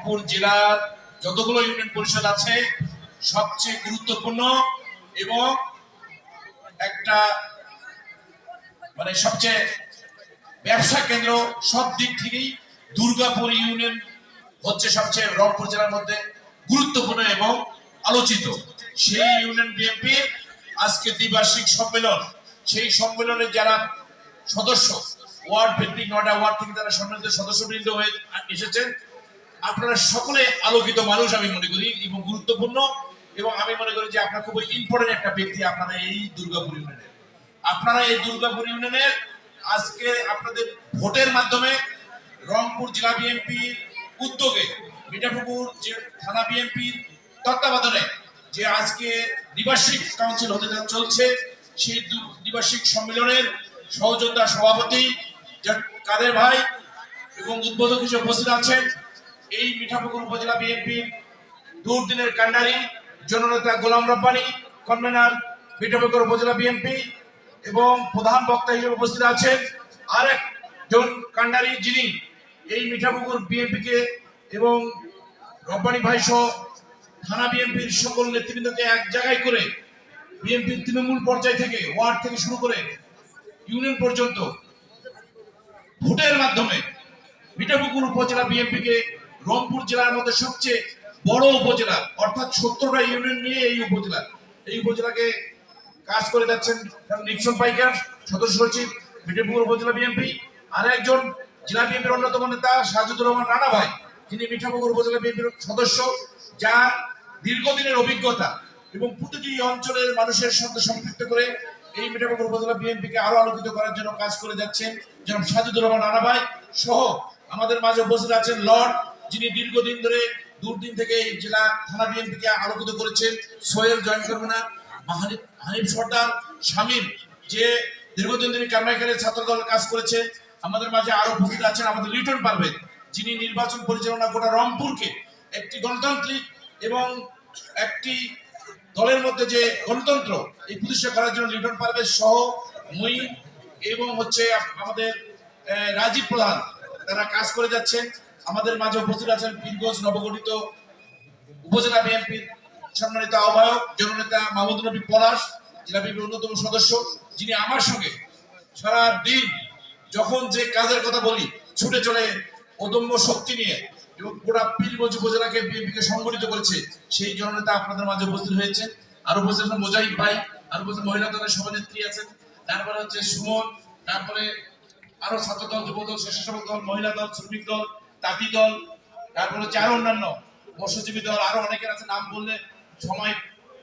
রংপুর জেলার যতগুলো ইউনিয়ন পরিষদ আছে, সবচেয়ে গুরুত্বপূর্ণ এবং একটা মানে সবচেয়ে ব্যবসা কেন্দ্র সব দিক থেকেই দুর্গাপুর ইউনিয়ন হচ্ছে সবচেয়ে রংপুর জেলার মধ্যে গুরুত্বপূর্ণ এবং আলোচিত। সেই ইউনিয়ন বিএনপির আজকে দ্বিবার্ষিক সম্মেলন, সেই সম্মেলনে যারা সদস্য, ওয়ার্ড ভিত্তিক নয়টা ওয়ার্ড থেকে যারা সম্মানিত সদস্যবৃন্দ হয়ে এসেছেন আপনারা সকলে আলোকিত মানুষ, আমি মনে করি, এবং গুরুত্বপূর্ণ। এবং আমি মনে করি যে আপনার খুবই ইম্পর্টেন্ট একটা ব্যক্তি আপনারা এই দুর্গাপুর ইউনিয়নের। আপনারা এই দুর্গাপুর ইউনিয়নের আজকে আপনাদের ভোটের মাধ্যমে রংপুর জেলা বিএনপির উদ্যোগে, মিঠাপুকুর যে থানা বিএনপির তত্ত্বাবধানে যে আজকে দ্বিবার্ষিক কাউন্সিল হতে চলছে, সেই দ্বিবার্ষিক সম্মেলনের সহযোদ্ধা সভাপতি কাদের ভাই এবং উদ্বোধক হিসেবে উপস্থিত আছেন এই মিঠাপুকুর উপজেলা বিএনপির দুর্দিনের কান্ডারি জননেতা গোলাম রব্বানি কনভেনার মিঠাপুকুর উপজেলা বিএনপি এবং প্রধান বক্তা হিসেবে উপস্থিত আছেন আরেক জন কান্ডারি যিনি এই মিঠাপুকুর বিএনপিকে এবং রব্বানি ভাই সহ থানা বিএনপির সকল নেতৃবৃন্দকে এক জায়গায় করে বিএনপির তৃণমূল পর্যায় থেকে ওয়ার্ড থেকে শুরু করে ইউনিয়ন পর্যন্ত ভোটের মাধ্যমে মিঠাপুকুর উপজেলা বিএনপিকে রংপুর জেলার মধ্যে সবচেয়ে বড় উপজেলা, অর্থাৎ সত্তরটা ইউনিয়ন নিয়ে এই উপজেলা। এই উপজেলাকে কাজ করে যাচ্ছেন নিক্সন পাইকার, সদস্য সচিব মিঠাপুকুর উপজেলা বিএনপি, আর একজন জেলা বিএনপির অন্যতম নেতা, সাজুদুর রহমান রানা ভাই, যিনি মিঠাপুকুর উপজেলা বিএনপির সদস্য, যার দীর্ঘদিনের অভিজ্ঞতা এবং প্রতিটি অঞ্চলের মানুষের সাথে সম্পৃক্ত করে এই মিঠাপুকুর উপজেলা বিএনপিকে আরও আলোকিত করার জন্য কাজ করে যাচ্ছেন যেমন সাজুদুর রহমান রানা ভাই সহ আমাদের মাঝে উপস্থিত আছেন লর্ড যিনি দীর্ঘদিন ধরে দুর্দিন থেকে এই জেলা থানা বিএনপিকে আলোকিত করেছেন, সোহেল জয়েন্ট কনভেনার হানিফ হানিফ সর্দার, শামীম, যে দীর্ঘদিন ধরে কামাইকারের ছাত্র দলের কাজ করেছে, আমাদের মাঝে আরও উপস্থিত আছেন আমাদের লিটন পারভেজ, যিনি নির্বাচন পরিচালনা গোটা রংপুরকে একটি গণতান্ত্রিক এবং একটি দলের মধ্যে যে গণতন্ত্র, এই প্রতিষ্ঠা করার জন্য লিটন পারভেজ সহ মই এবং হচ্ছে আমাদের রাজীব প্রধান, তারা কাজ করে যাচ্ছেন। আমাদের মাঝে উপস্থিত আছেন পীরগঞ্জ নবগঠিত উপজেলা বিএনপির সম্মানিত আহ্বায়ক জননেতা মাহমুদ নবী পলাশ, জেলা বিএনপির অন্যতম সদস্য, যিনি আমার সঙ্গে সারা দিন যখন যে কাজের কথা বলি, ছুটে চলে অদম্য শক্তি নিয়ে এবং গোটা পীরগঞ্জ উপজেলাকে বিএনপিকে সংগঠিত করেছে, সেই জননেতা আপনাদের মাঝে উপস্থিত হয়েছে আর উপস্থিত আছেন মোজাহিদ ভাই, আর উপস্থিত মহিলা দলের সভানেত্রী আছেন। তারপরে হচ্ছে সুমন, তারপরে আরও ছাত্র দল যুব দল স্বেচ্ছাসেবক দল, মহিলা দল, শ্রমিক দল তাঁতি দল তারপরে হচ্ছে আরও অন্যান্য মৎস্যজীবী দল আরও অনেকের আছে নাম বললে সময়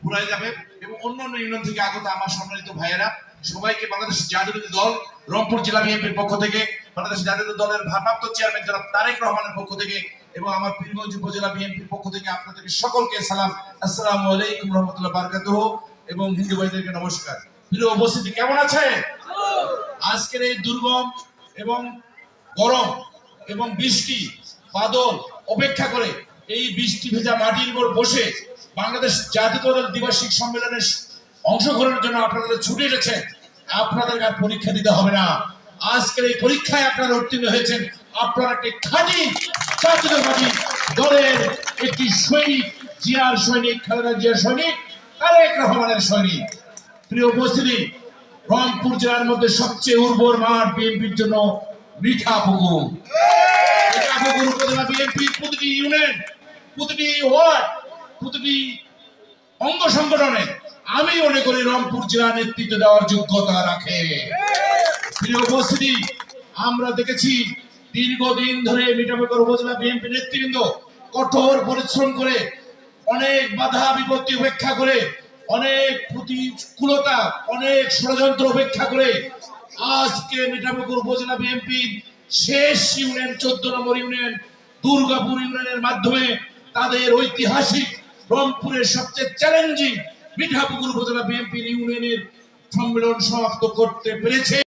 ফুরাই যাবে। এবং অন্যান্য ইউনিয়ন থেকে আগত আমার সম্মানিত ভাইয়েরা সবাইকে বাংলাদেশ জাতীয় দল রংপুর জেলা বিএনপির পক্ষ থেকে বাংলাদেশ জাতীয় দলের ভারপ্রাপ্ত চেয়ারম্যান জনাব তারেক রহমানের পক্ষ থেকে এবং আমার পীরগঞ্জ উপজেলা বিএনপির পক্ষ থেকে আপনাদেরকে সকলকে সালাম। আসসালামু আলাইকুম রহমতুল্লাহ বারকাতুহ এবং হিন্দু ভাইদেরকে নমস্কার। প্রিয় উপস্থিতি কেমন আছে? আজকের এই দুর্গম এবং গরম এবং বৃষ্টি, বাদল অপেক্ষা করে এই বৃষ্টি ভেজা মাটির উপর বসে বাংলাদেশ জাতীয় দলের দ্বিবার্ষিক সম্মেলনে অংশগ্রহণের জন্য আপনাদের ছুটে এসেছেন আপনাদের আর পরীক্ষা দিতে হবে না। আজকের এই পরীক্ষায় আপনারা উত্তীর্ণ হয়েছেন আপনারা একটি খাঁটি জাতীয়তাবাদী দলের একটি সৈনিক, জিয়ার সৈনিক, খালেদা জিয়ার সৈনিক, তারেক রহমানের সৈনিক। প্রিয় উপস্থিতি, রংপুর জেলার মধ্যে সবচেয়ে উর্বর মাঠ বিএনপির জন্য মিঠা পুকুর মিঠা পুকুর উপজেলা বিএনপি প্রতিটি প্রতিটি ওয়ার্ড প্রতিটি অঙ্গ সংগঠনে আমি মনে করি রংপুর জেলা নেতৃত্ব দেওয়ার যোগ্যতা রাখে। প্রিয় উপস্থিতি, আমরা দেখেছি দীর্ঘদিন ধরে মিঠাপুকুর উপজেলা বিএনপি নেতৃবৃন্দ কঠোর পরিশ্রম করে, অনেক বাধা বিপত্তি উপেক্ষা করে, অনেক প্রতিকূলতা, অনেক ষড়যন্ত্র উপেক্ষা করে আজকে মিঠাপুকুর উপজেলা বিএনপির শেষ ইউনিয়ন, চোদ্দ নম্বর ইউনিয়ন, দুর্গাপুর ইউনিয়নের মাধ্যমে তাদের ঐতিহাসিক রংপুরের সবচেয়ে চ্যালেঞ্জিং মিঠাপুকুর উপজেলা বিএনপির ইউনিয়নের সম্মেলন সমাপ্ত করতে পেরেছে।